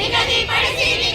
ನಿಗದಿಪಡಿಸಿ